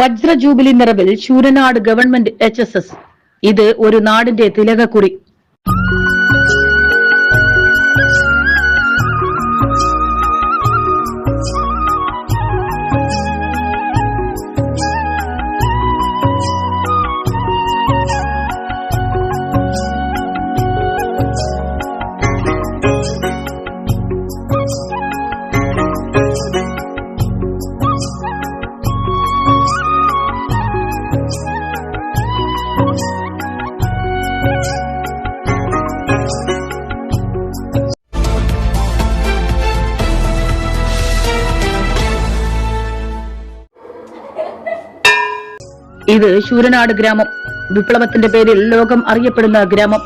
വജ്ര jubilee നിറവിൽ Sooranad government H S S. ഇത് ഒരു നാടിന്റെ തിലകക്കുറി. ഇത് ശൂരനാട് ഗ്രാമം. വിപ്ലവത്തിന്റെ പേരിൽ ലോകം അറിയപ്പെടുന്ന ഗ്രാമം.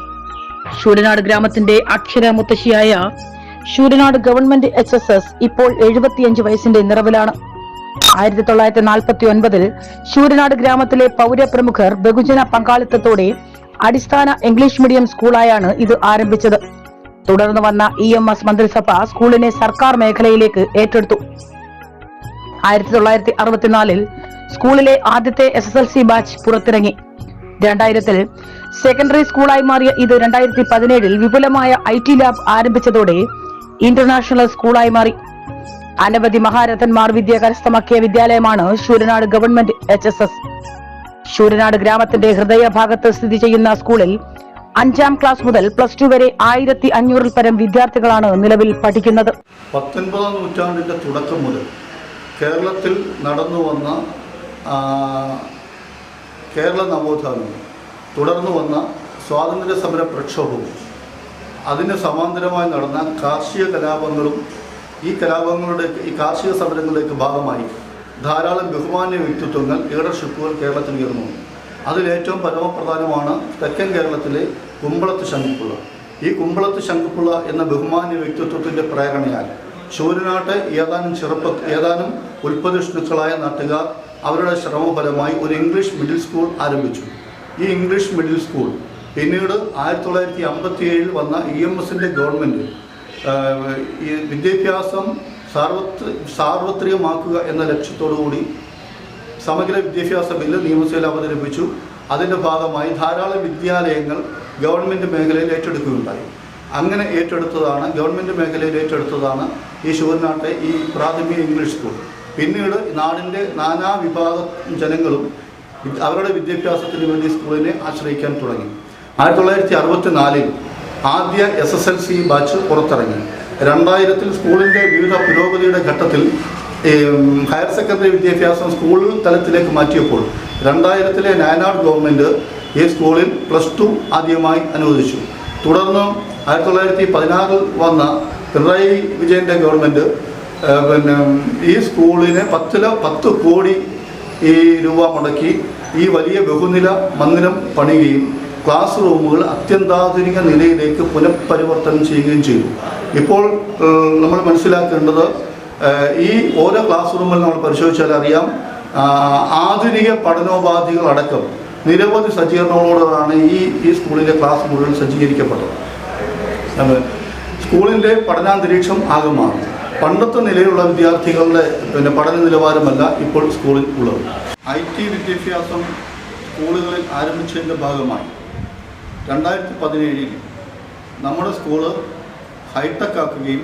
ശൂരനാട് ഗ്രാമത്തിന്റെ അക്ഷര മുത്തശ്ശിയായ Sooranad government H S S ഇപ്പോൾ എഴുപത്തിയഞ്ച് വയസ്സിന്റെ നിറവിലാണ്. ആയിരത്തി തൊള്ളായിരത്തി നാൽപ്പത്തി ഒൻപതിൽ ശൂരനാട് ഗ്രാമത്തിലെ പൗരപ്രമുഖർ ബഹുജന പങ്കാളിത്തത്തോടെ അടിസ്ഥാന ഇംഗ്ലീഷ് മീഡിയം സ്കൂളായാണ് ഇത് ആരംഭിച്ചത്. തുടർന്ന് വന്ന ഇ എം എസ് മന്ത്രിസഭ സ്കൂളിനെ സർക്കാർ മേഖലയിലേക്ക് ഏറ്റെടുത്തു. ആയിരത്തി തൊള്ളായിരത്തി അറുപത്തിനാലിൽ സ്കൂളിലെ ആദ്യത്തെ S S L C batch പുറത്തിറങ്ങി. രണ്ടായിരത്തിൽ സെക്കൻഡറി സ്കൂളായി മാറിയ ഇത് രണ്ടായിരത്തി പതിനേഴിൽ വിപുലമായ ഐ ടി ലാബ് ആരംഭിച്ചതോടെ ഇന്റർനാഷണൽ സ്കൂളായി മാറി. അനവധി മഹാരഥന്മാർ വിദ്യ കരസ്ഥമാക്കിയ വിദ്യാലയമാണ് Sooranad government H S S Sooranad ഗ്രാമത്തിന്റെ ഹൃദയഭാഗത്ത് സ്ഥിതി ചെയ്യുന്ന സ്കൂളിൽ അഞ്ചാം ക്ലാസ് മുതൽ പ്ലസ് ടു വരെ ആയിരത്തി അഞ്ഞൂറിൽ പരം വിദ്യാർത്ഥികളാണ് നിലവിൽ പഠിക്കുന്നത്. പത്തൊൻപതാം നൂറ്റാണ്ടിന്റെ തുടക്കം മുതൽ കേരളത്തിൽ നടന്നു വന്ന കേരള നവോത്ഥാനവും തുടർന്നു വന്ന സ്വാതന്ത്ര്യ സമര പ്രക്ഷോഭവും അതിന് സമാന്തരമായി നടന്ന കാർഷിക കലാപങ്ങളും ഈ കലാപങ്ങളുടെ ഈ കാർഷിക സമരങ്ങളുടെയൊക്കെ ഭാഗമായി ധാരാളം ബഹുമാന്യ വ്യക്തിത്വങ്ങൾ ലീഡർഷിപ്പുകൾ കേരളത്തിൽ ഉയർന്നു. അതിലേറ്റവും പരമപ്രധാനമാണ് തെക്കൻ കേരളത്തിലെ കുമ്പളത്ത് ശങ്കുപ്പിള്ള ഈ കുമ്പളത്ത് ശങ്കുപ്പിള്ള എന്ന ബഹുമാന്യ വ്യക്തിത്വത്തിന്റെ പ്രേരണയാൽ ശൂരനാട്ട് ഏതാനും ചെറുപ്പ ഏതാനും ഉൽപ്പതിഷ്ണുക്കളായ നാട്ടുകാർ അവരുടെ ശ്രമഫലമായി ഒരു ഇംഗ്ലീഷ് മിഡിൽ സ്കൂൾ ആരംഭിച്ചു. ഈ ഇംഗ്ലീഷ് മിഡിൽ സ്കൂൾ പിന്നീട് ആയിരത്തി തൊള്ളായിരത്തി അമ്പത്തി ഏഴിൽ വന്ന ഇ എം എസിന്റെ ഗവൺമെന്റ് ഈ വിദ്യാഭ്യാസം സാർവത്രി സാർവത്രികമാക്കുക എന്ന ലക്ഷ്യത്തോടു കൂടി സമഗ്ര വിദ്യാഭ്യാസ ബില്ല് നിയമസഭയിൽ അവതരിപ്പിച്ചു. അതിന്റെ ഭാഗമായി ധാരാളം വിദ്യാലയങ്ങൾ ഗവൺമെന്റ് മേഖലയിൽ ഏറ്റെടുക്കുകയുണ്ടായി. അങ്ങനെ ഏറ്റെടുത്തതാണ് ഗവൺമെന്റ് മേഖലയിൽ ഏറ്റെടുത്തതാണ് ഈ ശൂരനാട്ടെ ഈ പ്രാഥമിക ഇംഗ്ലീഷ് സ്കൂൾ പിന്നീട് നാടിന്റെ നാനാ വിഭാഗ ജനങ്ങളും അവരുടെ വിദ്യാഭ്യാസത്തിന് വേണ്ടി സ്കൂളിനെ ആശ്രയിക്കാൻ തുടങ്ങി. ആയിരത്തി തൊള്ളായിരത്തി അറുപത്തി നാലിൽ ആദ്യ S S L C batch പുറത്തിറങ്ങി. രണ്ടായിരത്തിൽ സ്കൂളിന്റെ വിവിധ പുരോഗതിയുടെ ഘട്ടത്തിൽ ഹയർ സെക്കൻഡറി വിദ്യാഭ്യാസം സ്കൂൾ തലത്തിലേക്ക് മാറ്റിയപ്പോൾ രണ്ടായിരത്തിലെ നയനാട് ഗവൺമെന്റ് ഈ സ്കൂളിൽ പ്ലസ് ടു ആദ്യമായി അനുവദിച്ചു. തുടർന്ന് ആയിരത്തി തൊള്ളായിരത്തി പതിനാറിൽ വന്ന പിണറായി വിജയന്റെ ഗവൺമെന്റ് പിന്നെ ഈ സ്കൂളിന് പത്തില പത്ത് കോടി ഈ രൂപ മുടക്കി ഈ വലിയ ബഹുനില മന്ദിരം പണിയുകയും ക്ലാസ് റൂമുകൾ അത്യന്താധുനിക നിലയിലേക്ക് പുനഃപരിവർത്തനം ചെയ്യുകയും ചെയ്തു. ഇപ്പോൾ നമ്മൾ മനസ്സിലാക്കേണ്ടത് ഈ ഓരോ ക്ലാസ് റൂമിൽ നമ്മൾ പരിശോധിച്ചാൽ അറിയാം ആധുനിക പഠനോപാധികളടക്കം നിരവധി സജ്ജീകരണങ്ങളോടാണ് ഈ ഈ സ്കൂളിലെ ക്ലാസ് മുഴുവൻ സജ്ജീകരിക്കപ്പെട്ടത്. സ്കൂളിന്റെ പഠനാന്തരീക്ഷം ആകെ മാറി പണ്ടത്തെ നിലയിലുള്ള വിദ്യാർത്ഥികളുടെ പിന്നെ പഠന നിലവാരമല്ല ഇപ്പോൾ സ്കൂളിൽ ഉള്ളത്. ഐ ടി വിദ്യാഭ്യാസം സ്കൂളുകളിൽ ആരംഭിച്ചതിന്റെ ഭാഗമായി രണ്ടായിരത്തി പതിനേഴിൽ നമ്മുടെ സ്കൂൾ ഹൈടെക് ആക്കുകയും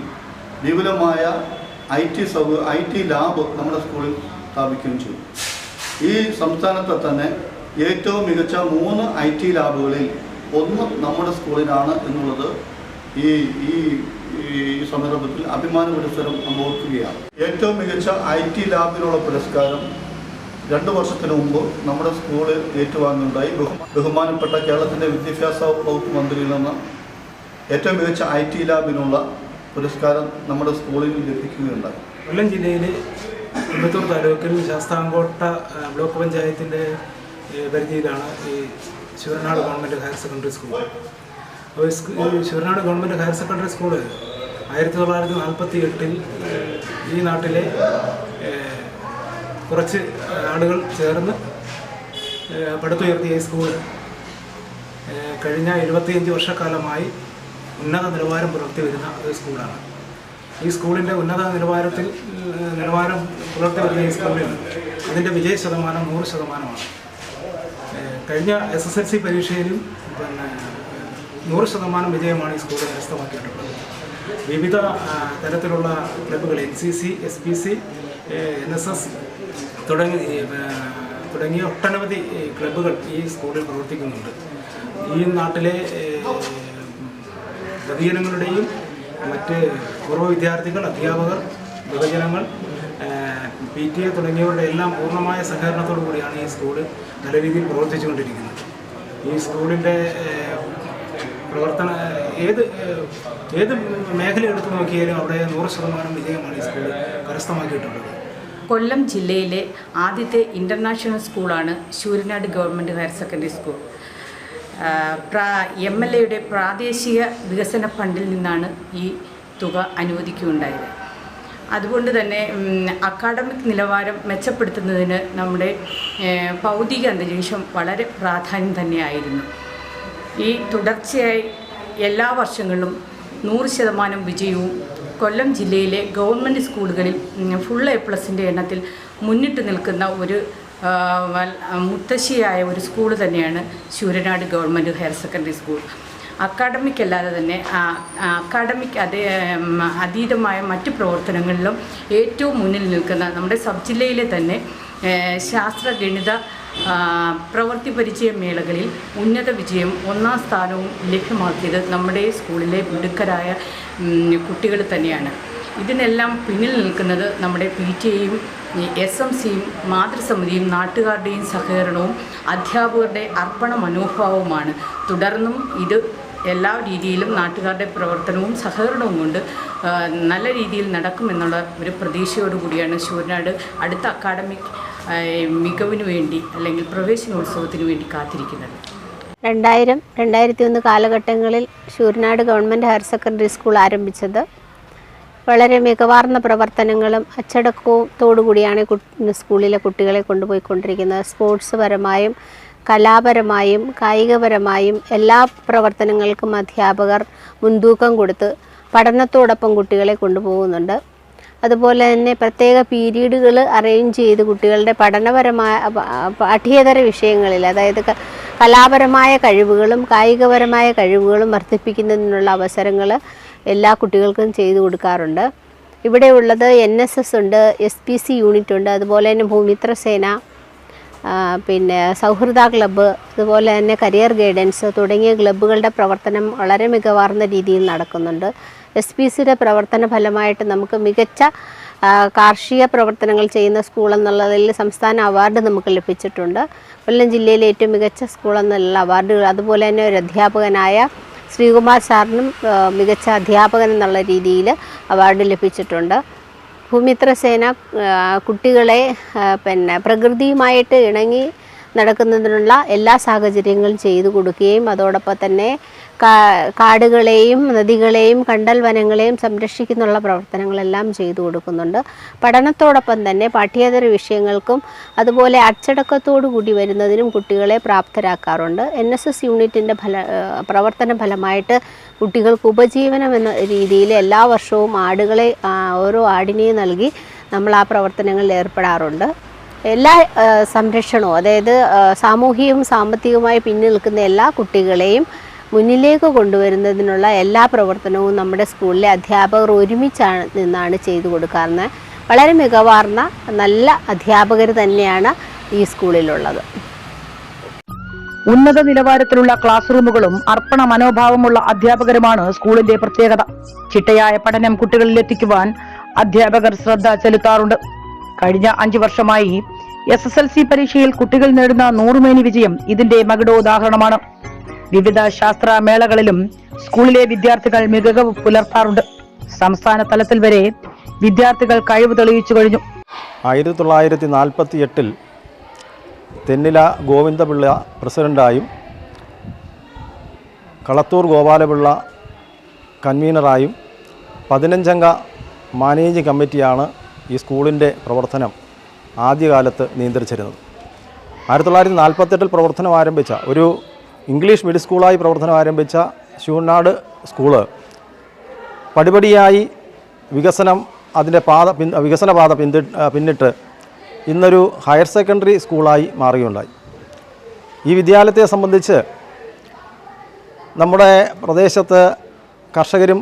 വിപുലമായ I T I T lab നമ്മുടെ സ്കൂളിൽ സ്ഥാപിക്കുകയും ചെയ്തു. ഈ സംസ്ഥാനത്തെ തന്നെ ഏറ്റവും മികച്ച മൂന്ന് ഐ ടി ലാബുകളിൽ ഒന്ന് നമ്മുടെ സ്കൂളിലാണ് എന്നുള്ളത് ഈ ഈ ഈ സന്ദർഭത്തിൽ അഭിമാന പുരസ്കാരം നമ്മൾ ഓർക്കുകയാണ് ഏറ്റവും മികച്ച ഐ ടി ലാബിനുള്ള പുരസ്കാരം രണ്ട് വർഷത്തിന് മുമ്പ് നമ്മുടെ സ്കൂൾ ഏറ്റുവാങ്ങുന്നുണ്ടായി ബഹു ബഹുമാനപ്പെട്ട കേരളത്തിന്റെ വിദ്യാഭ്യാസ വകുപ്പ് മന്ത്രിയിൽ നിന്ന് ഏറ്റവും മികച്ച ഐ ടി ലാബിനുള്ള പുരസ്കാരം നമ്മുടെ സ്കൂളിൽ ലഭിക്കുകയുണ്ടായി. കൊല്ലം ജില്ലയിൽ കുന്നത്തൂർ താലൂക്കിൽ ശാസ്താംകോട്ട ബ്ലോക്ക് പഞ്ചായത്തിന്റെ പരിധിയിലാണ് ഈ Sivanad government higher secondary school. Sivanad government higher secondary school ആയിരത്തി തൊള്ളായിരത്തി നാൽപ്പത്തി എട്ടിൽ ഈ നാട്ടിലെ കുറച്ച് ആളുകൾ ചേർന്ന് പടുത്തുയർത്തിയ ഈ സ്കൂൾ കഴിഞ്ഞ എഴുപത്തിയഞ്ച് വർഷക്കാലമായി ഉന്നത നിലവാരം പുലർത്തി വരുന്ന ഒരു സ്കൂളാണ്. ഈ സ്കൂളിന്റെ ഉന്നത നിലവാരത്തിൽ നിലവാരം പുലർത്തി വരുന്ന ഈ സ്കൂളിൽ അതിന്റെ വിജയ ശതമാനം നൂറ് ശതമാനമാണ്. കഴിഞ്ഞ എസ് എസ് എൽ സി പരീക്ഷയിലും പിന്നെ നൂറ് ശതമാനം വിജയമാണ് ഈ സ്കൂൾ കരസ്ഥമാക്കിയിട്ടുള്ളത്. വിവിധ തരത്തിലുള്ള ക്ലബ്ബുകൾ N C C S P C N S S തുടങ്ങി തുടങ്ങിയ ഒട്ടനവധി ക്ലബ്ബുകൾ ഈ സ്കൂളിൽ പ്രവർത്തിക്കുന്നുണ്ട്. ഈ നാട്ടിലെ പ്രതിജനങ്ങളുടെയും മറ്റ് പൂർവ വിദ്യാർത്ഥികൾ അധ്യാപകർ യുവജനങ്ങൾ പി ടി എ തുടങ്ങിയവരുടെ എല്ലാം പൂർണമായ സഹകരണത്തോടു കൂടിയാണ് ഈ സ്കൂൾ നല്ല രീതിയിൽ പ്രവർത്തിച്ചുകൊണ്ടിരിക്കുന്നത്. ഈ സ്കൂളിന്റെ പ്രവർത്തന ഏത് ഏത് മേഖല എടുത്തു നോക്കിയാലും അവിടെ നൂറ് ശതമാനം വിജയമാണ് ഈ സ്കൂൾ കരസ്ഥമാക്കിയിട്ടുള്ളത്. കൊല്ലം ജില്ലയിലെ ആദ്യത്തെ ഇന്റർനാഷണൽ സ്കൂളാണ് Sooranad government higher secondary school. M L എയുടെ പ്രാദേശിക വികസന ഫണ്ടിൽ നിന്നാണ് ഈ തുക അനുവദിക്കുകയുണ്ടായത്. അതുകൊണ്ട് തന്നെ അക്കാഡമിക് നിലവാരം മെച്ചപ്പെടുത്തുന്നതിന് നമ്മുടെ ഭൗതിക അന്തരീക്ഷം വളരെ പ്രാധാന്യം തന്നെയായിരുന്നു. ഈ തുടർച്ചയായി എല്ലാ വർഷങ്ങളിലും നൂറ് ശതമാനം വിജയവും കൊല്ലം ജില്ലയിലെ ഗവൺമെന്റ് സ്കൂളുകളിൽ ഫുൾ എ പ്ലസിന്റെ എണ്ണത്തിൽ മുന്നിട്ട് നിൽക്കുന്ന ഒരു മുത്തശ്ശിയായ ഒരു സ്കൂൾ തന്നെയാണ് Sooranad government higher secondary school academic അല്ലാതെ തന്നെ അക്കാഡമിക് അതേ അതീതമായ മറ്റ് പ്രവർത്തനങ്ങളിലും ഏറ്റവും മുന്നിൽ നിൽക്കുന്ന നമ്മുടെ സബ് ജില്ലയിലെ തന്നെ ശാസ്ത്ര ഗണിത പ്രവൃത്തി പരിചയ മേളകളിൽ ഉന്നത വിജയം ഒന്നാം സ്ഥാനവും ലഭ്യമാക്കിയത് നമ്മുടെ സ്കൂളിലെ മിടുക്കരായ കുട്ടികൾ തന്നെയാണ്. ഇതിനെല്ലാം പിന്നിൽ നിൽക്കുന്നത് നമ്മുടെ പി ടി എയും എസ് എം സിയും മാതൃസമിതിയും നാട്ടുകാരുടെയും സഹകരണവും അധ്യാപകരുടെ അർപ്പണ മനോഭാവവുമാണ്. തുടർന്നും ഇത് എല്ലാ രീതിയിലും നാട്ടുകാരുടെ പ്രവർത്തനവും സഹകരണവും കൊണ്ട് നല്ല രീതിയിൽ നടക്കുമെന്നുള്ള ഒരു പ്രതീക്ഷയോടുകൂടിയാണ് ശൂരനാട് അടുത്ത അക്കാഡമിക് മികവിന് വേണ്ടി അല്ലെങ്കിൽ പ്രവേശനോത്സവത്തിന് വേണ്ടി കാത്തിരിക്കുന്നത്? രണ്ടായിരം രണ്ടായിരത്തി ഒന്ന് കാലഘട്ടങ്ങളിൽ Sooranad government higher secondary school ആരംഭിച്ചത്. വളരെ മികവാർന്ന പ്രവർത്തനങ്ങളും അച്ചടക്കവും തോടുകൂടിയാണ് സ്കൂളിലെ കുട്ടികളെ കൊണ്ടുപോയിക്കൊണ്ടിരിക്കുന്നത്. സ്പോർട്സ് പരമായും കലാപരമായും കായികപരമായും എല്ലാ പ്രവർത്തനങ്ങൾക്കും അധ്യാപകർ മുൻതൂക്കം കൊടുത്ത് പഠനത്തോടൊപ്പം കുട്ടികളെ കൊണ്ടുപോകുന്നുണ്ട്. അതുപോലെ തന്നെ പ്രത്യേക പീരീഡുകൾ അറേഞ്ച് ചെയ്ത് കുട്ടികളുടെ പഠനപരമായ പാഠ്യേതര വിഷയങ്ങളിൽ അതായത് കലാപരമായ കഴിവുകളും കായികപരമായ കഴിവുകളും വർദ്ധിപ്പിക്കുന്നതിനുള്ള അവസരങ്ങൾ എല്ലാ കുട്ടികൾക്കും ചെയ്തു കൊടുക്കാറുണ്ട്. ഇവിടെ ഉള്ളത് എൻ എസ് എസ് ഉണ്ട് എസ് പി സി യൂണിറ്റ് ഉണ്ട് അതുപോലെ തന്നെ ഭൂമിത്ര സേന പിന്നെ സൗഹൃദ ക്ലബ്ബ് അതുപോലെ തന്നെ കരിയർ ഗൈഡൻസ് തുടങ്ങിയ ക്ലബ്ബുകളുടെ പ്രവർത്തനം വളരെ മികവാർന്ന രീതിയിൽ നടക്കുന്നുണ്ട്. എസ് പി സിയുടെ പ്രവർത്തന ഫലമായിട്ട് നമുക്ക് മികച്ച കാർഷിക പ്രവർത്തനങ്ങൾ ചെയ്യുന്ന സ്കൂൾ എന്നുള്ളതിൽ സംസ്ഥാന അവാർഡ് നമുക്ക് ലഭിച്ചിട്ടുണ്ട്. കൊല്ലം ജില്ലയിലെ ഏറ്റവും മികച്ച സ്കൂൾ എന്നുള്ള അവാർഡുകൾ അതുപോലെ തന്നെ ഒരു അധ്യാപകനായ ശ്രീകുമാർ സാറിനും മികച്ച അധ്യാപകൻ എന്നുള്ള രീതിയിൽ അവാർഡ് ലഭിച്ചിട്ടുണ്ട്. ഭൂമിത്ര സേന കുട്ടികളെ പിന്നെ പ്രകൃതിയുമായിട്ട് ഇണങ്ങി നടക്കുന്നതിനുള്ള എല്ലാ സാഹചര്യങ്ങളും ചെയ്തു കൊടുക്കുകയും അതോടൊപ്പം തന്നെ കാടുകളെയും നദികളെയും കണ്ടൽ വനങ്ങളെയും സംരക്ഷിക്കുന്നുള്ള പ്രവർത്തനങ്ങളെല്ലാം ചെയ്തു കൊടുക്കുന്നുണ്ട്. പഠനത്തോടൊപ്പം തന്നെ പാഠ്യേതര വിഷയങ്ങൾക്കും അതുപോലെ അച്ചടക്കത്തോടു കൂടി വരുന്നതിനും കുട്ടികളെ പ്രാപ്തരാക്കാറുണ്ട്. എൻ എസ് എസ് യൂണിറ്റിന്റെ ഫല പ്രവർത്തന ഫലമായിട്ട് കുട്ടികൾക്ക് ഉപജീവനം എന്ന രീതിയിൽ എല്ലാ വർഷവും ആടുകളെ ഓരോ ആടിനെയും നൽകി നമ്മൾ ആ പ്രവർത്തനങ്ങളിൽ ഏർപ്പെടാറുണ്ട്. എല്ലാ സംരക്ഷണവും അതായത് സാമൂഹികവും സാമ്പത്തികവുമായി പിന്നിൽ നിൽക്കുന്ന എല്ലാ കുട്ടികളെയും മുന്നിലേക്ക് കൊണ്ടുവരുന്നതിനുള്ള എല്ലാ പ്രവർത്തനവും നമ്മുടെ സ്കൂളിലെ അധ്യാപകർ ഒരുമിച്ചാണ് നിന്നാണ് ചെയ്തു കൊടുക്കാറുന്നത്. വളരെ മികവാർന്ന നല്ല അധ്യാപകർ തന്നെയാണ് ഈ സ്കൂളിലുള്ളത്. ഉന്നത നിലവാരത്തിലുള്ള ക്ലാസ് റൂമുകളും അർപ്പണ മനോഭാവമുള്ള അധ്യാപകരുമാണ് സ്കൂളിന്റെ പ്രത്യേകത. ചിട്ടയായ പഠനം കുട്ടികളിൽ എത്തിക്കുവാൻ അധ്യാപകർ ശ്രദ്ധ ചെലുത്താറുണ്ട്. കഴിഞ്ഞ അഞ്ചു വർഷമായി എസ് എസ് എൽ സി പരീക്ഷയിൽ കുട്ടികൾ നേടുന്ന നൂറുമേനി വിജയം ഇതിന്റെ മകുടോദാഹരണമാണ്. വിവിധ ശാസ്ത്ര മേളകളിലും സ്കൂളിലെ വിദ്യാർത്ഥികൾ മികവ് പുലർത്താറുണ്ട്. സംസ്ഥാന തലത്തിൽ വരെ വിദ്യാർത്ഥികൾ കഴിവ് തെളിയിച്ചു കഴിഞ്ഞു. ആയിരത്തി തൊള്ളായിരത്തി നാൽപ്പത്തി എട്ടിൽ തെന്നില ഗോവിന്ദപിള്ള പ്രസിഡന്റായും കളത്തൂർ ഗോപാലപിള്ള കൺവീനറായും പതിനഞ്ചംഗ മാനേജിംഗ് കമ്മിറ്റിയാണ് ഈ സ്കൂളിന്റെ പ്രവർത്തനം ആദ്യകാലത്ത് നിയന്ത്രിച്ചിരുന്നത്. ആയിരത്തി തൊള്ളായിരത്തി നാൽപ്പത്തെട്ടിൽ പ്രവർത്തനം ആരംഭിച്ച ഒരു ഇംഗ്ലീഷ് മിഡിൽ സ്കൂളായി പ്രവർത്തനം ആരംഭിച്ച ശിവനാട് സ്കൂൾ പടിപടിയായി വികസനം അതിന്റെ പാത പിൻ വികസന പാത പിന്തി പിന്നിട്ട് ഇന്നൊരു ഹയർ സെക്കൻഡറി സ്കൂളായി മാറുകയുണ്ടായി. ഈ വിദ്യാലയത്തെ സംബന്ധിച്ച് നമ്മുടെ പ്രദേശത്ത് കർഷകരും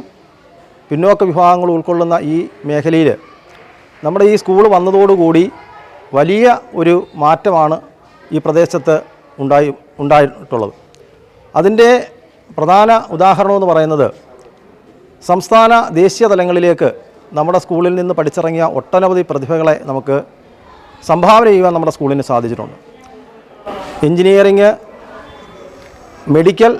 പിന്നോക്ക വിഭാഗങ്ങൾ ഉൾക്കൊള്ളുന്ന ഈ മേഖലയിൽ നമ്മുടെ ഈ സ്കൂൾ വന്നതോടുകൂടി വലിയ ഒരു മാറ്റമാണ് ഈ പ്രദേശത്ത് ഉണ്ടായി ഉണ്ടായിട്ടുള്ളത്. അതിന്റെ പ്രധാന ഉദാഹരണം എന്ന് പറയുന്നത് സംസ്ഥാന ദേശീയ തലങ്ങളിലേക്ക് നമ്മുടെ സ്കൂളിൽ നിന്ന് പഠിച്ചിറങ്ങിയ ഒട്ടനവധി പ്രതിഭകളെ നമുക്ക് സംഭാവന ചെയ്യുവാൻ നമ്മുടെ സ്കൂളിന് സാധിച്ചിട്ടുണ്ട്. എൻജിനീയറിങ് മെഡിക്കൽ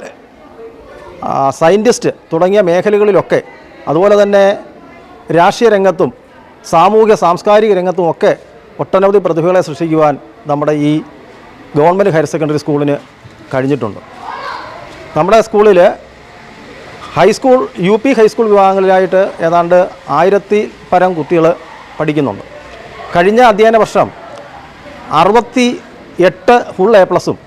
സയന്റിസ്റ്റ് തുടങ്ങിയ മേഖലകളിലൊക്കെ അതുപോലെ തന്നെ രാഷ്ട്രീയ രംഗത്തും സാമൂഹിക സാംസ്കാരിക രംഗത്തുമൊക്കെ ഒട്ടനവധി പ്രതിഭകളെ സൃഷ്ടിക്കുവാൻ നമ്മുടെ ഈ ഗവൺമെന്റ് ഹയർ സെക്കൻഡറി സ്കൂളിന് കഴിഞ്ഞിട്ടുണ്ട്. നമ്മുടെ സ്കൂളിൽ high school U P high school വിഭാഗങ്ങളിലായിട്ട് ഏതാണ്ട് ആയിരത്തി പരം കുട്ടികൾ പഠിക്കുന്നുണ്ട്. കഴിഞ്ഞ അധ്യയന വർഷം അറുപത്തി എട്ട് ഫുൾ എ പ്ലസും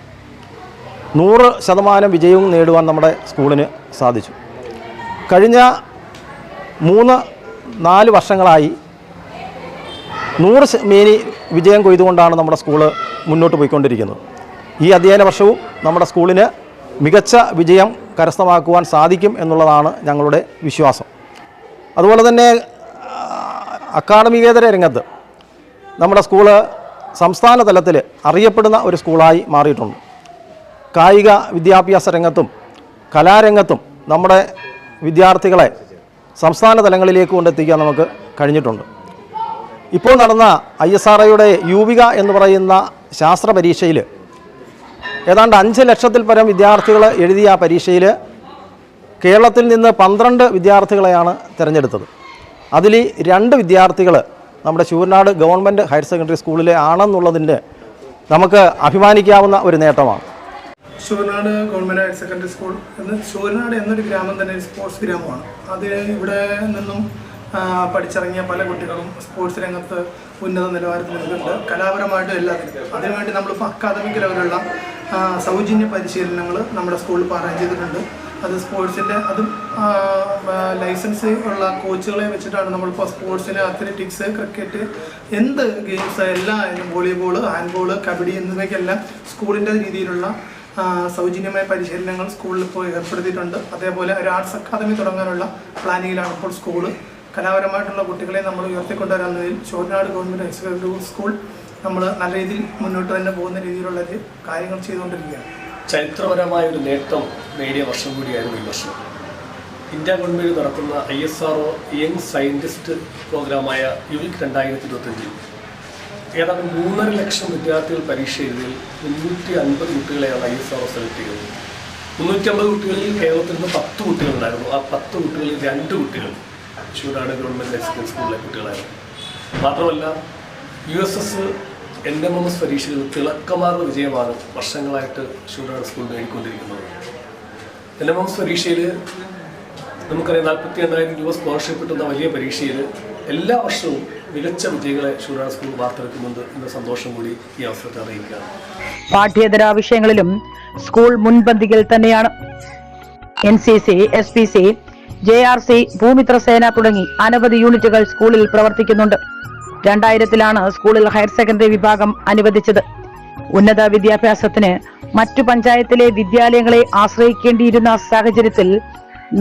നൂറ് ശതമാനം വിജയവും നേടുവാൻ നമ്മുടെ സ്കൂളിന് സാധിച്ചു. കഴിഞ്ഞ മൂന്ന് നാല് വർഷങ്ങളായി നൂറ് മേനി വിജയം കൊയ്തുകൊണ്ടാണ് നമ്മുടെ സ്കൂൾ മുന്നോട്ട് പോയിക്കൊണ്ടിരിക്കുന്നത്. ഈ അധ്യയന വർഷവും നമ്മുടെ സ്കൂളിന് മികച്ച വിജയം കരസ്ഥമാക്കുവാൻ സാധിക്കും എന്നുള്ളതാണ് ഞങ്ങളുടെ വിശ്വാസം. അതുപോലെ തന്നെ അക്കാഡമികേതര രംഗത്ത് നമ്മുടെ സ്കൂൾ സംസ്ഥാന തലത്തിൽ അറിയപ്പെടുന്ന ഒരു സ്കൂളായി മാറിയിട്ടുണ്ട്. കായിക വിദ്യാഭ്യാസ രംഗത്തും കലാരംഗത്തും നമ്മുടെ വിദ്യാർത്ഥികളെ സംസ്ഥാന തലങ്ങളിലേക്ക് കൊണ്ടെത്തിക്കാൻ നമുക്ക് കഴിഞ്ഞിട്ടുണ്ട്. ഇപ്പോൾ നടന്ന ഐ എസ് ആർ ഐയുടെ യൂവിക എന്ന് പറയുന്ന ശാസ്ത്ര പരീക്ഷയിൽ ഏതാണ്ട് അഞ്ച് ലക്ഷത്തിൽ പരം വിദ്യാർത്ഥികൾ എഴുതിയ ആ പരീക്ഷയിൽ കേരളത്തിൽ നിന്ന് പന്ത്രണ്ട് വിദ്യാർത്ഥികളെയാണ് തിരഞ്ഞെടുത്തത്. അതിൽ രണ്ട് വിദ്യാർത്ഥികൾ നമ്മുടെ ശൂരനാട് ഗവൺമെന്റ് ഹയർ സെക്കൻഡറി സ്കൂളിലെ ആണെന്നുള്ളതിന്റെ നമുക്ക് അഭിമാനിക്കാവുന്ന ഒരു നേട്ടമാണ്. Sooranad government higher secondary school എന്ന് ശൂരനാട് എന്നൊരു ഗ്രാമം തന്നെ സ്പോർട്സ് ഗ്രാമമാണ്. അത് ഇവിടെ നിന്നും പഠിച്ചിറങ്ങിയ പല കുട്ടികളും സ്പോർട്സ് രംഗത്ത് ഉന്നത നിലവാരത്തിൽ നിൽക്കുന്നുണ്ട്. കലാപരമായിട്ടും എല്ലാത്തിനും അതിനുവേണ്ടി നമ്മളിപ്പോൾ അക്കാദമിക് ലെവലുള്ള സൗജന്യ പരിശീലനങ്ങൾ നമ്മുടെ സ്കൂളിൽ അറേഞ്ച് ചെയ്തിട്ടുണ്ട്. അത് സ്പോർട്സിന്റെ അതും ലൈസൻസ് ഉള്ള കോച്ചുകളെ വെച്ചിട്ടാണ് നമ്മളിപ്പോൾ സ്പോർട്സിന് അത്ലറ്റിക്സ് ക്രിക്കറ്റ് എന്ത് ഗെയിംസ് എല്ലാം വോളിബോൾ ഹാൻഡ്ബോൾ കബഡി എന്നിവയ്ക്കെല്ലാം സ്കൂളിന്റെ രീതിയിലുള്ള സൗജന്യമായ പരിശീലനങ്ങൾ സ്കൂളിൽ ഇപ്പോൾ ഏർപ്പെടുത്തിയിട്ടുണ്ട്. അതേപോലെ ഒരു ആർട്സ് അക്കാദമി തുടങ്ങാനുള്ള പ്ലാനിങ്ങിലാണ് ഇപ്പോൾ സ്കൂൾ കലാപരമായിട്ടുള്ള കുട്ടികളെ നമ്മൾ ഉയർത്തിക്കൊണ്ടുവരാവുന്നതിൽ ചോറിനാട് ഗവൺമെന്റ് ഹയർ സ്കൂൾ നമ്മൾ നല്ല രീതിയിൽ മുന്നോട്ട് തന്നെ പോകുന്ന രീതിയിലുള്ള കാര്യങ്ങൾ ചെയ്തുകൊണ്ടിരിക്കുകയാണ്. ചരിത്രപരമായ ഒരു നേട്ടം നേടിയ വർഷം കൂടിയായിരുന്നു ഈ വർഷം. ഇന്ത്യ ഗവൺമെന്റ് നടത്തുന്ന I S R O young scientist പ്രോഗ്രാമായ യുവിക് രണ്ടായിരത്തി ഇരുപത്തഞ്ചിൽ ഏതാണ്ട് മൂന്നര ലക്ഷം വിദ്യാർത്ഥികൾ പരീക്ഷ എഴുതിയിൽ മുന്നൂറ്റി അൻപത് കുട്ടികളെയാണ് I S R O select ചെയ്തത്. മുന്നൂറ്റി അമ്പത് കുട്ടികളിൽ കേരളത്തിൽ നിന്ന് പത്ത് കുട്ടികളുണ്ടായിരുന്നു. ആ പത്ത് കുട്ടികളിൽ രണ്ട് കുട്ടികൾ ചൂടാട് ഗവൺമെന്റ് എക്സിഡൻസ് സ്കൂളിലെ കുട്ടികളായത്. മാത്രമല്ല U S S N M M S പരീക്ഷയിൽ തിളക്കമാർന്ന വിജയമാണ് വർഷങ്ങളായിട്ട് ഇഷ്യൂഡാണ് സ്കൂൾ നേടിക്കൊണ്ടിരിക്കുന്നത്. എൻ എം എം എസ് പരീക്ഷയിൽ നമുക്കറിയാം നാൽപ്പത്തി എണ്ണായിരം രൂപ സ്കോളർഷിപ്പ് കിട്ടുന്ന വലിയ പരീക്ഷയിൽ എല്ലാ വർഷവും മികച്ച വിജയികളെ ചൂടാട് സ്കൂൾ വാർത്തെടുക്കുന്നുണ്ട് എന്ന സന്തോഷം കൂടി ഈ അവസരത്തെ അറിയിക്കുകയാണ്. പാഠ്യേതര വിഷയങ്ങളിലും സ്കൂൾ മുൻപന്തിയിൽ തന്നെയാണ്. N C C S P C J R C Bhoomithra Sena തുടങ്ങി അനവധി യൂണിറ്റുകൾ സ്കൂളിൽ പ്രവർത്തിക്കുന്നുണ്ട്. രണ്ടായിരത്തിലാണ് സ്കൂളിൽ ഹയർ സെക്കൻഡറി വിഭാഗം അനുവദിച്ചത്. ഉന്നത വിദ്യാഭ്യാസത്തിന് മറ്റു പഞ്ചായത്തിലെ വിദ്യാലയങ്ങളെ ആശ്രയിക്കേണ്ടിയിരുന്ന സാഹചര്യത്തിൽ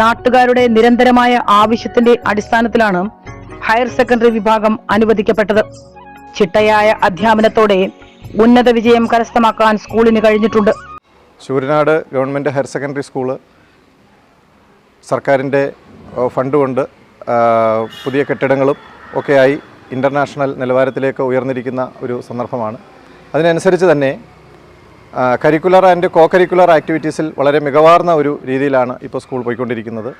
നാട്ടുകാരുടെ നിരന്തരമായ ആവശ്യത്തിന്റെ അടിസ്ഥാനത്തിലാണ് ഹയർ സെക്കൻഡറി വിഭാഗം അനുവദിക്കപ്പെട്ടത്. ചിട്ടയായ അധ്യാപനത്തോടെ ഉന്നത വിജയം കരസ്ഥമാക്കാൻ സ്കൂളിന് കഴിഞ്ഞിട്ടുണ്ട്. Sooranad government higher secondary school സർക്കാരിന്റെ ഫണ്ട് കൊണ്ട് പുതിയ കെട്ടിടങ്ങളും ഒക്കെയായി ഇന്റർനാഷണൽ നിലവാരത്തിലേക്ക് ഉയർന്നിരിക്കുന്ന ഒരു സന്ദർഭമാണ്. അതിനനുസരിച്ച് തന്നെ കരിക്കുലർ ആൻഡ് കോ കരിക്കുലർ ആക്ടിവിറ്റീസിൽ വളരെ മികവാർന്ന ഒരു രീതിയിലാണ് ഇപ്പോൾ സ്കൂൾ പോയിക്കൊണ്ടിരിക്കുന്നത്.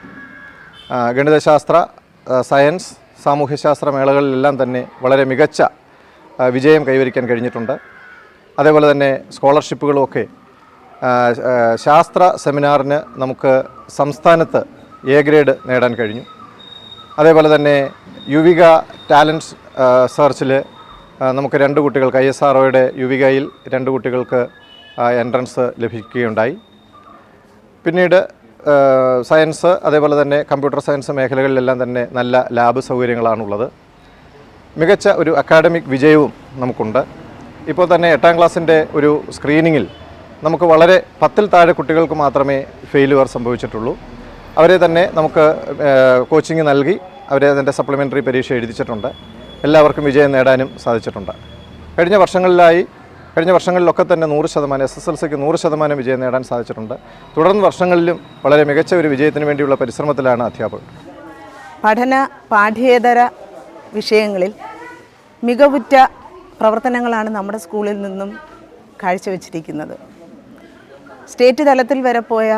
ഗണിതശാസ്ത്ര സയൻസ് സാമൂഹ്യശാസ്ത്ര മേളകളിലെല്ലാം തന്നെ വളരെ മികച്ച വിജയം കൈവരിക്കാൻ കഴിഞ്ഞിട്ടുണ്ട്. അതേപോലെ തന്നെ സ്കോളർഷിപ്പുകളുമൊക്കെ ശാസ്ത്ര സെമിനാറിന് നമുക്ക് സംസ്ഥാനത്ത് എ ഗ്രേഡ് നേടാൻ കഴിഞ്ഞു. അതേപോലെ തന്നെ യുവിക ടാലൻസ് സെർച്ചിൽ നമുക്ക് രണ്ട് കുട്ടികൾക്ക് ഐ എസ് ആർ ഒയുടെ യുവികയിൽ രണ്ട് കുട്ടികൾക്ക് എൻട്രൻസ് ലഭിക്കുകയുണ്ടായി. പിന്നീട് സയൻസ് അതേപോലെ തന്നെ കമ്പ്യൂട്ടർ സയൻസ് മേഖലകളിലെല്ലാം തന്നെ നല്ല ലാബ് സൗകര്യങ്ങളാണുള്ളത്. മികച്ച ഒരു അക്കാഡമിക് വിജയവും നമുക്കുണ്ട്. ഇപ്പോൾ തന്നെ എട്ടാം ക്ലാസ്സിന്റെ ഒരു സ്ക്രീനിങ്ങിൽ നമുക്ക് വളരെ പത്തിൽ താഴെ കുട്ടികൾക്ക് മാത്രമേ ഫെയിലുവർ സംഭവിച്ചിട്ടുള്ളൂ. അവരെ തന്നെ നമുക്ക് കോച്ചിങ് നൽകി അവരെ അതിന്റെ സപ്ലിമെന്ററി പരീക്ഷ എഴുതിച്ചിട്ടുണ്ട്. എല്ലാവർക്കും വിജയം നേടാനും സാധിച്ചിട്ടുണ്ട്. കഴിഞ്ഞ വർഷങ്ങളിലായി കഴിഞ്ഞ വർഷങ്ങളിലൊക്കെ തന്നെ നൂറ് ശതമാനം എസ് എസ് എൽ സിക്ക് നൂറ് ശതമാനം വിജയം നേടാൻ സാധിച്ചിട്ടുണ്ട്. തുടർന്ന് വർഷങ്ങളിലും വളരെ മികച്ച ഒരു വിജയത്തിന് വേണ്ടിയുള്ള പരിശ്രമത്തിലാണ് അധ്യാപകർ പഠന പാഠ്യേതര വിഷയങ്ങളിൽ മികവുറ്റ പ്രവർത്തനങ്ങളാണ് നമ്മുടെ സ്കൂളിൽ നിന്നും കാഴ്ചവെച്ചിരിക്കുന്നത്. സ്റ്റേറ്റ് തലത്തിൽ വരെ പോയ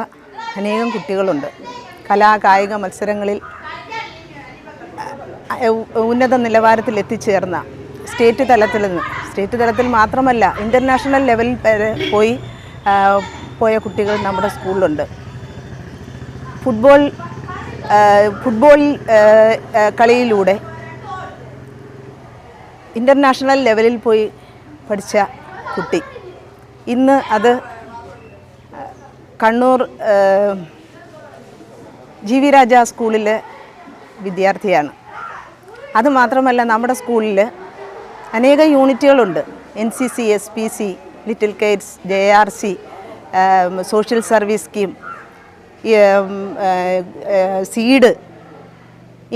അനേകം കുട്ടികളുണ്ട്. കലാ കായിക മത്സരങ്ങളിൽ ഉന്നത നിലവാരത്തിൽ എത്തിച്ചേർന്ന സ്റ്റേറ്റ് തലത്തിൽ നിന്ന് സ്റ്റേറ്റ് തലത്തിൽ മാത്രമല്ല ഇന്റർനാഷണൽ ലെവലിൽ വരെ പോയി പോയ കുട്ടികൾ നമ്മുടെ സ്കൂളിലുണ്ട്. ഫുട്ബോൾ ഫുട്ബോൾ കളിയിലൂടെ ഇന്റർനാഷണൽ ലെവലിൽ പോയി പഠിച്ച കുട്ടി. ഇന്ന് അത് കണ്ണൂർ ജി വി രാജ സ്കൂളിലെ വിദ്യാർത്ഥിയാണ്. അതുമാത്രമല്ല നമ്മുടെ സ്കൂളിൽ അനേകം യൂണിറ്റുകളുണ്ട്. N C C S P C little kites J R C social service scheme seed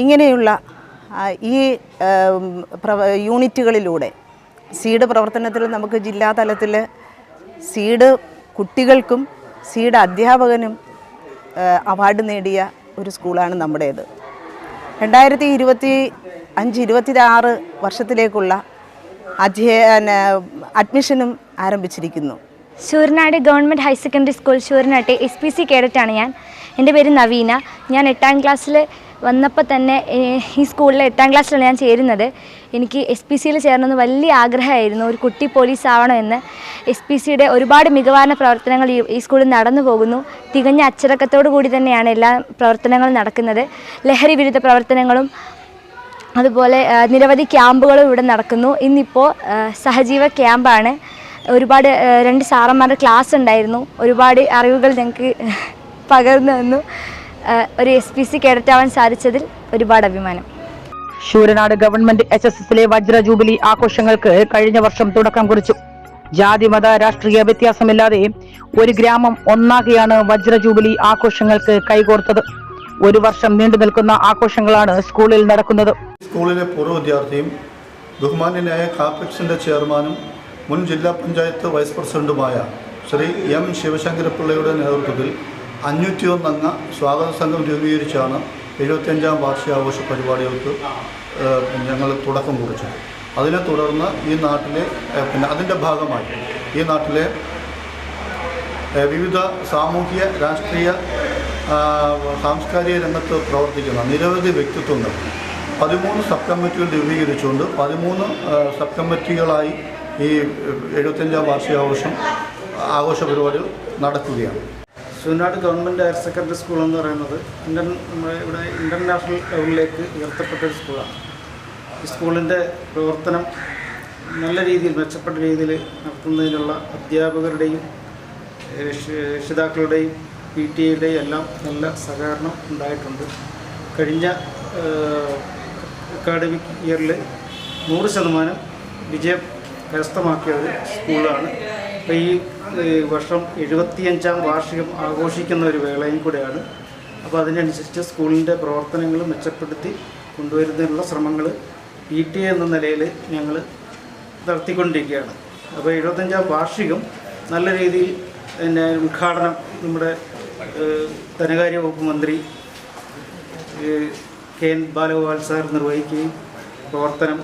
ഇങ്ങനെയുള്ള ഈ യൂണിറ്റുകളിലൂടെ സീഡ് പ്രവർത്തനത്തിൽ നമുക്ക് ജില്ലാ തലത്തിൽ സീഡ് കുട്ടികൾക്കും സീഡ് അധ്യാപകനും അവാർഡ് നേടിയ ഒരു സ്കൂളാണ് നമ്മുടേത്. രണ്ടായിരത്തി ഇരുപത്തി അഞ്ച് ഇരുപത്തി ആറ് വർഷത്തിലേക്കുള്ള അധ്യയന അഡ്മിഷനും ആരംഭിച്ചിരിക്കുന്നു. Sooranad government higher secondary school ശൂരനാട്ടെ S P C കേഡറ്റാണ് ഞാൻ. എന്റെ പേര് നവീന. ഞാൻ എട്ടാം ക്ലാസ്സിൽ വന്നപ്പോൾ തന്നെ ഈ സ്കൂളിൽ എട്ടാം ക്ലാസ്സിലാണ് ഞാൻ ചേരുന്നത്. എനിക്ക് എസ് പി സിയിൽ ചേരണമെന്ന് വലിയ ആഗ്രഹമായിരുന്നു. ഒരു കുട്ടി പോലീസ് ആവണമെന്ന്. എസ് പി സിയുടെ ഒരുപാട് മികവാർന്ന പ്രവർത്തനങ്ങൾ ഈ സ്കൂളിൽ നടന്നു പോകുന്നു. തികഞ്ഞ അച്ചടക്കത്തോടു കൂടി തന്നെയാണ് എല്ലാ പ്രവർത്തനങ്ങളും നടക്കുന്നത്. ലഹരി വിരുദ്ധ പ്രവർത്തനങ്ങളും അതുപോലെ നിരവധി ക്യാമ്പുകളും ഇവിടെ നടക്കുന്നു. ഇന്നിപ്പോൾ സഹജീവ ക്യാമ്പാണ്. ഒരുപാട് രണ്ട് സാറന്മാരുടെ ക്ലാസ് ഉണ്ടായിരുന്നു. ഒരുപാട് അറിവുകൾ ഞങ്ങൾക്ക് പകർന്നു തന്നു. ഒരു എസ് പി സി കേഡറ്റാവാൻ സാധിച്ചതിൽ ഒരുപാട് അഭിമാനം. ശൂരനാട് ഗവൺമെന്റ് എച്ച് എസ് എസിലെ വജ്ര ജൂബിലി ആഘോഷങ്ങൾക്ക് കഴിഞ്ഞ വർഷം തുടക്കം കുറിച്ചു. ജാതി മത രാഷ്ട്രീയ വ്യത്യാസമില്ലാതെ ഒരു ഗ്രാമം ഒന്നാകെയാണ് വജ്ര ജൂബിലി ആഘോഷങ്ങൾക്ക് കൈകോർത്തത്. ഒരു വർഷം നീണ്ടു നിൽക്കുന്ന ആഘോഷങ്ങളാണ് സ്കൂളിൽ നടക്കുന്നത്. സ്കൂളിലെ പൂർവ വിദ്യാർത്ഥിയും ബഹുമാന്യനായ കാപ്പക്സിന്റെ ചെയർമാനും മുൻ ജില്ലാ പഞ്ചായത്ത് വൈസ് പ്രസിഡന്റുമായ ശ്രീ എം ശിവശങ്കരപിള്ളയുടെ നേതൃത്വത്തിൽ അഞ്ഞൂറ്റിയൊന്നംഗ സ്വാഗത സംഘം രൂപീകരിച്ചാണ് എഴുപത്തിയഞ്ചാം വാർഷികാഘോഷ പരിപാടികൾക്ക് ഞങ്ങൾ തുടക്കം കുറിച്ചത്. അതിനെ തുടർന്ന് ഈ നാട്ടിലെ പിന്നെ അതിന്റെ ഭാഗമായി ഈ നാട്ടിലെ വിവിധ സാമൂഹിക രാഷ്ട്രീയ സാംസ്കാരിക രംഗത്ത് പ്രവർത്തിക്കുന്ന നിരവധി വ്യക്തിത്വങ്ങൾ പതിമൂന്ന് സബ് കമ്മിറ്റികൾ രൂപീകരിച്ചുകൊണ്ട് പതിമൂന്ന് സബ് കമ്മിറ്റികളായി ഈ എഴുപത്തഞ്ചാം വാർഷികാഘോഷം ആഘോഷ പരിപാടികൾ നടക്കുകയാണ്. Choonad government higher secondary school എന്ന് പറയുന്നത് ഇന്റർ നമ്മുടെ ഇവിടെ ഇന്റർനാഷണൽ ലെവലിലേക്ക് ഉയർത്തപ്പെട്ട ഒരു സ്കൂളാണ്. ഈ സ്കൂളിന്റെ പ്രവർത്തനം നല്ല രീതിയിൽ മെച്ചപ്പെട്ട രീതിയിൽ നടത്തുന്നതിനുള്ള അധ്യാപകരുടെയും രക്ഷ- രക്ഷിതാക്കളുടെയും പി ടി എയുടെയും എല്ലാം നല്ല സഹകരണം ഉണ്ടായിട്ടുണ്ട്. കഴിഞ്ഞ അക്കാഡമിക് ഇയറിൽ നൂറ് ശതമാനം വിജയം കരസ്ഥമാക്കിയ ഒരു സ്കൂളാണ് അപ്പോൾ ഈ വർഷം എഴുപത്തിയഞ്ചാം വാർഷികം ആഘോഷിക്കുന്ന ഒരു വേളയും കൂടെയാണ്. അപ്പോൾ അതിനനുസരിച്ച് സ്കൂളിന്റെ പ്രവർത്തനങ്ങൾ മെച്ചപ്പെടുത്തി കൊണ്ടുവരുന്നതിനുള്ള ശ്രമങ്ങൾ പി ടി എ എന്ന നിലയിൽ ഞങ്ങൾ നടത്തിക്കൊണ്ടിരിക്കുകയാണ്. അപ്പോൾ എഴുപത്തഞ്ചാം വാർഷികം നല്ല രീതിയിൽ പിന്നെ ഉദ്ഘാടനം നമ്മുടെ ധനകാര്യ വകുപ്പ് മന്ത്രി കെ എൻ ബാലഗോപാൽ സാർ നിർവഹിക്കുകയും പ്രവർത്തനം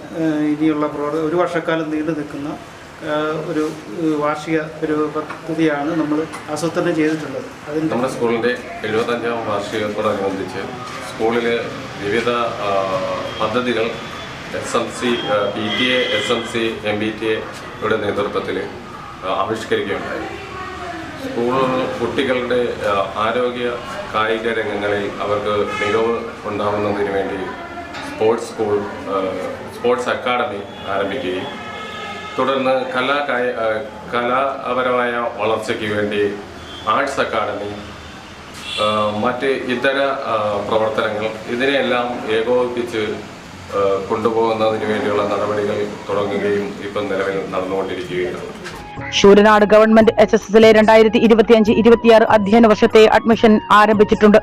ഇനിയുള്ള പ്രവർത്തനം ഒരു വർഷക്കാലം നീണ്ടു നിൽക്കുന്ന ഒരു വാർഷിക ഒരു പദ്ധതിയാണ് നമ്മൾ ആസൂത്രണം ചെയ്തിട്ടുള്ളത്. അതിന് നമ്മുടെ സ്കൂളിന്റെ എഴുപത്തഞ്ചാം വാർഷികത്തോടനുബന്ധിച്ച് സ്കൂളിൽ വിവിധ പദ്ധതികൾ S M C P T A S M C M B T എയുടെ നേതൃത്വത്തിൽ ആവിഷ്കരിക്കുകയുണ്ടായി. സ്കൂൾ കുട്ടികളുടെ ആരോഗ്യ കായിക രംഗങ്ങളിൽ അവർക്ക് മികവ് ഉണ്ടാവുന്നതിന് വേണ്ടി സ്പോർട്സ് സ്കൂൾ സ്പോർട്സ് അക്കാഡമി ആരംഭിക്കുകയും തുടർന്ന് കലാ കലാപരമായ വളർച്ചയ്ക്ക് വേണ്ടി ആർട്സ് അക്കാഡമി മറ്റ് ഇതര പ്രവർത്തനങ്ങൾ ഇതിനെയെല്ലാം ഏകോപിപ്പിച്ച് കൊണ്ടുപോകുന്നതിന് വേണ്ടിയുള്ള നടപടികൾ തുടങ്ങുകയും ഇപ്പം നിലവിൽ നടന്നുകൊണ്ടിരിക്കുകയാണ്. ശൂരനാട് ഗവൺമെന്റ് എസ് എസ് എസിലെ രണ്ടായിരത്തി ഇരുപത്തിയഞ്ച് ഇരുപത്തിയാറ് അധ്യയന വർഷത്തെ അഡ്മിഷൻ ആരംഭിച്ചിട്ടുണ്ട്.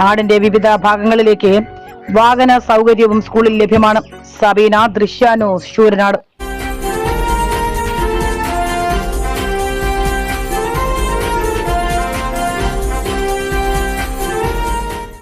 നാടിന്റെ വിവിധ ഭാഗങ്ങളിലേക്ക് വാഹന സൗകര്യവും സ്കൂളിൽ ലഭ്യമാണ്. സബീന ദൃശ്യാനോ ശൂരനാട്.